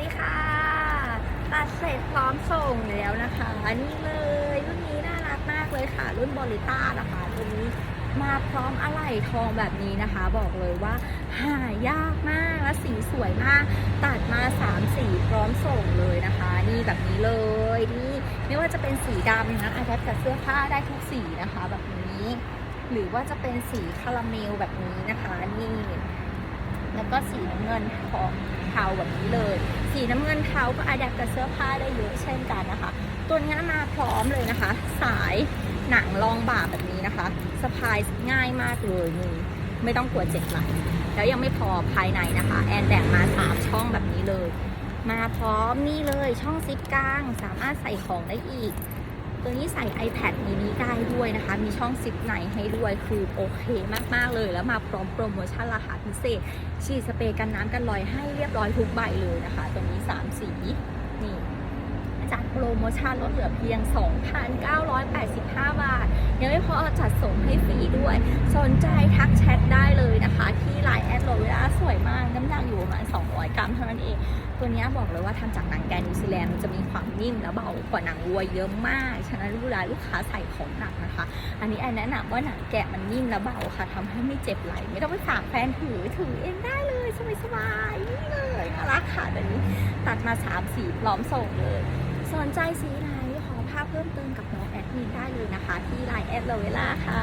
ดีค่ะตัดเสร็จพร้อมส่งแล้วนะคะอันี่เลยรุ่นนี้น่ารักมากเลยค่ะ รุ่นบริต้านะคะตัวนี้มาพร้อมอะไหล่ทองแบบนี้นะคะ บอกเลยว่า หายากมากและสีสวยมาก ตัดมา3สีพร้อมส่งเลยนะคะ นี่แบบนี้เลยนี่ไม่ว่าจะเป็นสีดำนะอาจจะกับเสื้อผ้าได้ทุกสีนะคะ แบบนี้ หรือว่าจะเป็นสีคาราเมลแบบนี้นะคะนี่ แล้วก็สีน้ำเงินทองเทาแบบนี้เลย สีน้ำเงินเทาก็อาดับกับเสื้อผ้าได้เยอะเช่นกันนะคะ ตัวนี้มาพร้อมเลยนะคะ สายหนังรองบ่าแบบนี้นะคะสะพายง่ายมากเลยนี่ไม่ต้องกลัวเจ็บไหล่แล้วยังไม่พอภายในนะคะ แอนแบ่งมาสามช่องแบบนี้เลย มาพร้อมนี่เลยช่องซิปกลาง สามารถใส่ของได้อีก ตัวนี้ใส่ iPad mini ได้ด้วยนะคะ มีช่องซิปในให้ด้วยคือโอเคมาก ๆ เลย แล้วมาพร้อมโปรโมชั่นราคาพิเศษ ฉีดสเปรย์กันน้ำกันรอยให้เรียบร้อยทุกใบเลยนะคะ ตัวนี้ 3 สี นี่จัดโปรโมชั่นลดเหลือเพียง 2,985 บาท ยังไม่พอจัดส่งให้ฟรีด้วย สนใจทักแชทได้ น้ำหนักอยู่ประมาณ 200 กรัมเท่านั้นเอง ตัวนี้บอกเลยว่าทำจากหนังแกนิวซีแลนด์มันจะมีความนิ่มและเบากว่าหนังวัวเยอะมาก ฉะนั้นเวลาลูกค้าใส่ของหนักนะคะ อันนี้แอนแนะนำว่าหนังแกะมันนิ่มและเบาค่ะทำให้ไม่เจ็บไหล ไม่ต้องไปฝากแฟนถือถือเองได้เลยสบายๆนี่เลยน่ารักค่ะเดี๋ยวนี้ตัดมาสามสีพร้อมส่งเลยสนใจสีไหนขอภาพเพิ่มเติมกับน้องแอดมินได้เลยนะคะ ที่ไลน์แอดโลเวล่าค่ะ